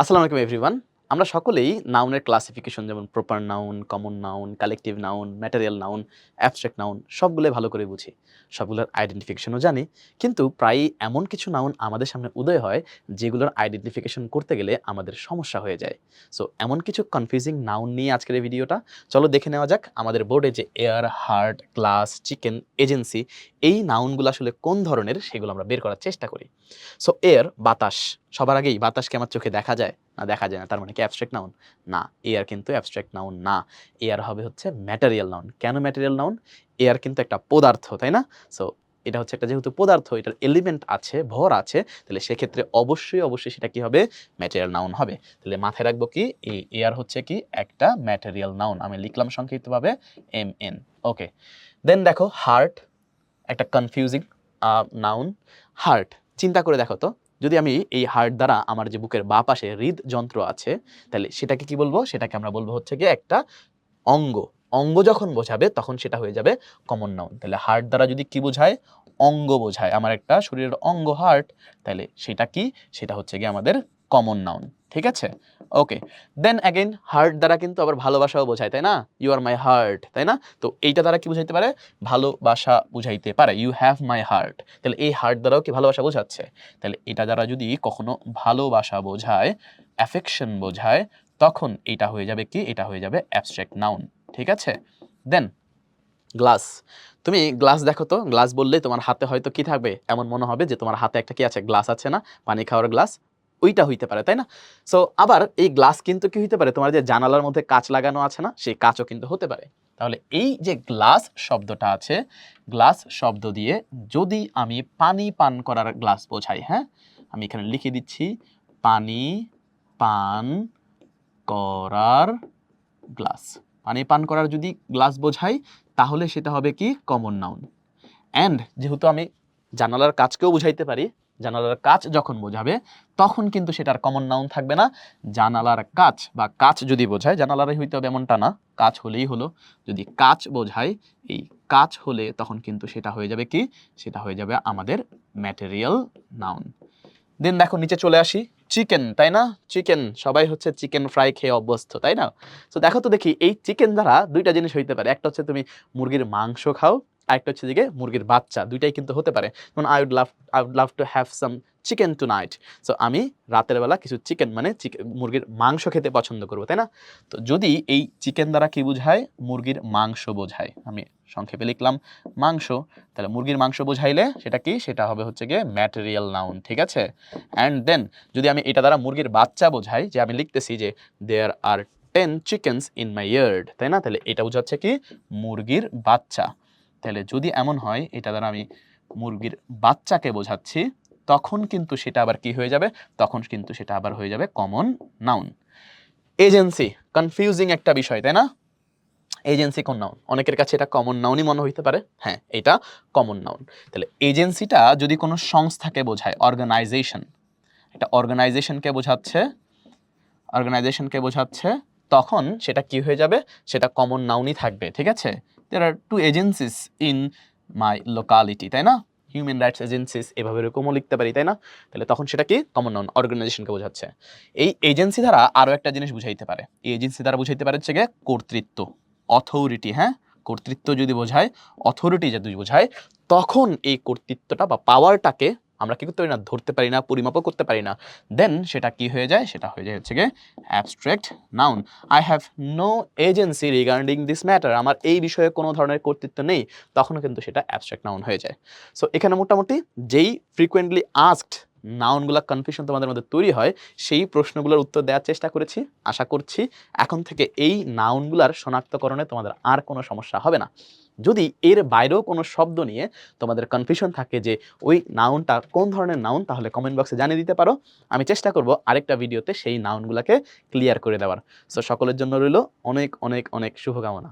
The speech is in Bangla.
আসসালামু আলাইকুম এভরিওয়ান আমরা সকলেই নাউনের ক্লাসিফিকেশন যেমন proper noun common noun collective noun material noun abstract noun সবগুলো ভালো করে বুঝি। সবগুলোর আইডেন্টিফিকেশনও জানি। কিন্তু প্রায়ই এমন কিছু নাউন আমাদের সামনে উদয় হয়, যেগুলোর আইডেন্টিফিকেশন করতে গেলে আমাদের সমস্যা হয়ে যায়। সো এমন কিছু কনফিউজিং নাউন নিয়ে আজকের এই ভিডিওটা চলো দেখে নেওয়া যাক আমাদের বোর্ডে যে air heart glass chicken agency এই নাউনগুলো আসলে কোন ধরনের, সেগুলো আমরা বের করার চেষ্টা করি। সো এয়ার বাতাস। সবার আগেই বাতাসকে আমার চোখে দেখা যায়। না দেখা যায় না। তার মানে কি অ্যাবস্ট্রাক্ট নাউন না। এয়ার কিন্তু অ্যাবস্ট্রাক্ট নাউন না। এয়ার হবে হচ্ছে ম্যাটেরিয়াল নাউন কেন ম্যাটেরিয়াল নাউন এয়ার কিন্তু একটা পদার্থ, তাই না? সো এটা হচ্ছে একটা যেহেতু পদার্থ, এটার এলিমেন্ট আছে, ভর আছে, তাহলে সেক্ষেত্রে অবশ্যই অবশ্যই সেটা কি হবে? ম্যাটেরিয়াল নাউন হবে। তাহলে মাথায় রাখব কি? এই এয়ার হচ্ছে কি? একটা ম্যাটেরিয়াল নাউন আমি লিখলাম সংক্ষিপ্তভাবে এম এন ওকে দেন দেখো হার্ট একটা কনফিউজিং নাউন হার্ট চিন্তা করে দেখো তো। যদি আমি এই হার্ট দ্বারা আমার যে বুকের বা পাশে হৃদযন্ত্র আছে, তাহলে সেটাকে কি বলব? সেটাকে আমরা বলব হচ্ছে গিয়ে একটা অঙ্গ। অঙ্গ যখন বোঝাবে, তখন সেটা হয়ে যাবে কমন নাউন তাহলে হার্ট দ্বারা যদি কি বোঝায়? অঙ্গ বোঝায়। আমার একটা শরীরের অঙ্গ হার্ট তাহলে সেটা কি? সেটা হচ্ছে গিয়ে আমাদের কমন নাউন ঠিক আছে? ওকে দেন অ্যাগেন হার্ট দ্বারা কিন্তু আবার ভালোবাসাও বোঝায়, তাই না? ইউ আর মাই হার্ট তাই না? তো এইটা দ্বারা কি বুঝাইতে পারে? ভালোবাসা বুঝাইতে পারে। ইউ হ্যাভ মাই হার্ট তাহলে এই হার্ট দ্বারাও কি ভালোবাসা বোঝাচ্ছে? তাহলে এটা দ্বারা যদি কখনো ভালোবাসা বোঝায় অ্যাফেকশন বোঝায়, তখন এটা হয়ে যাবে কি? এটা হয়ে যাবে অ্যাবস্ট্রাক্ট নাউন ঠিক আছে? দেন গ্লাস তুমি গ্লাস দেখো তো? গ্লাস বললে তোমার হাতে হয়তো কি থাকবে? এমন মনে হবে যে তোমার হাতে একটা কি আছে? গ্লাস আছে না? পানি খাওয়ার গ্লাস ওইটা হইতে পারে, তাই না? সো আবার এই গ্লাস কিন্তু কি হইতে পারে? তোমার যে জানালার মধ্যে কাচ লাগানো আছে না, সেই কাচও কিন্তু হতে পারে। তাহলে এই যে গ্লাস শব্দটা আছে গ্লাস শব্দ দিয়ে যদি আমি পানি পান করার গ্লাস বোঝাই হ্যাঁ? আমি এখানে লিখে দিচ্ছি, পানি পান করার গ্লাস পানি পান করার যদি গ্লাস বোঝাই, তাহলে সেটা হবে কি? কমন নাউন অ্যান্ড যেহেতু আমি জানালার কাজকেও বুঝাইতে পারি জানালার কাজ যখন বোঝাবে, তখন কিন্তু সেটার কমন নাউন থাকবে না। জানালার কাজ বা কাজ যদি বোঝায়, জানালারই হইতে হবে এমনটা না কাজ হলেই হলো। যদি কাজ বোঝায়, এই কাজ হলে তখন কিন্তু সেটা হয়ে যাবে কি? সেটা হয়ে যাবে আমাদের ম্যাটেরিয়াল নাউন দেন দেখো, নিচে চলে আসি। চিকেন তাই না? চিকেন সবাই হচ্ছে চিকেন ফ্রাই খেয়ে অভ্যস্ত, তাই না? তো দেখো তো দেখি, এই চিকেন দ্বারা দুইটা জিনিস হইতে পারে। একটা হচ্ছে তুমি মুরগির মাংস খাও আরেকটা হচ্ছে দিকে মুরগির বাচ্চা, দুইটাই কিন্তু হতে পারে। যেমন I would love I would love to have some chicken tonight so আমি রাতের বেলা কিছু চিকেন মানে মুরগির মাংস খেতে পছন্দ করব, তাই না? তো যদি এই চিকেন দ্বারা কি বোঝায়? মুরগির মাংস বোঝায়। আমি সংক্ষেপে লিখলাম, মাংস। তাহলে মুরগির মাংস বোঝাইলে সেটা কি? সেটা হবে হচ্ছে গিয়ে ম্যাটেরিয়াল নাউন ঠিক আছে? অ্যান্ড দেন যদি আমি এটা দ্বারা মুরগির বাচ্চা বোঝাই, যে আমি লিখতেছি যে there are ten chickens in my yard তাই না? তাহলে এটা বোঝাচ্ছে কি? মুরগির বাচ্চা। তাহলে যদি এমন হয়, এটা দ্বারা আমি মুরগির বাচ্চাকে বোঝাচ্ছি, তখন কিন্তু সেটা আবার কি হয়ে যাবে? তখন কিন্তু সেটা আবার হয়ে যাবে কমন নাউন এজেন্সি কনফিউজিং একটা বিষয়, তাই না? এজেন্সি কোন নাউন অনেকের কাছে এটা কমন নাউনই মনে হইতে পারে। হ্যাঁ এটা কমন নাউন তাহলে এজেন্সিটা যদি কোনো সংস্থাকে বোঝায় অর্গানাইজেশন একটা অর্গানাইজেশনকে বোঝাচ্ছে অর্গানাইজেশনকে বোঝাচ্ছে, তখন সেটা কি হয়ে যাবে? সেটা কমন নাউনই থাকবে, ঠিক আছে? There are two agencies in my locality তাই না? হিউম্যান রাইটস এজেন্সিস এভাবে এরকমও লিখতে পারি, তাই না? তাহলে তখন সেটা কি কমন নাউন অর্গানাইজেশনকে বোঝাচ্ছে। এই এজেন্সি দ্বারা আরও একটা জিনিস বুঝাইতে পারে। এই এজেন্সি দ্বারা বুঝাইতে পারে হচ্ছে গিয়ে কর্তৃত্ব অথরিটি হ্যাঁ? কর্তৃত্ব যদি বোঝায় অথরিটি যদি বোঝায়, তখন এই কর্তৃত্বটা বা পাওয়ারটাকে আমরা কি করতে পারি না? ধরতে পারি না, পরিমাপও করতে পারি না। দেন সেটা কি হয়ে যায়? সেটা হয়ে যায় হচ্ছে গিয়ে abstract noun I have no agency regarding this matter আমার এই বিষয়ে কোনো ধরনের কর্তৃত্ব নেই। তখনও কিন্তু সেটা অ্যাবস্ট্রাক্ট নাউন হয়ে যায়। সো এখানে মোটামুটি যেই ফ্রিকুয়েন্টলি আস্কড নাউনগুলা কনফিউশন তোমাদের মধ্যে তৈরি হয়, সেই প্রশ্নগুলোর উত্তর দেওয়ার চেষ্টা করেছি, আশা করছি এখন থেকে এই নাউনগুলার শনাক্তকরণে তোমাদের আর কোনো সমস্যা হবে না। যদি এর বাইরেও কোনো শব্দ নিয়ে তোমাদের কনফিউশন থাকে যে ওই নাউনটা কোন ধরনের নাউন, তাহলে কমেন্ট বক্সে জানিয়ে দিতে পারো। আমি চেষ্টা করব আরেকটা ভিডিওতে সেই নাউনগুলোকে ক্লিয়ার করে দেওয়ার। সো সকলের জন্য রইল অনেক অনেক অনেক শুভকামনা।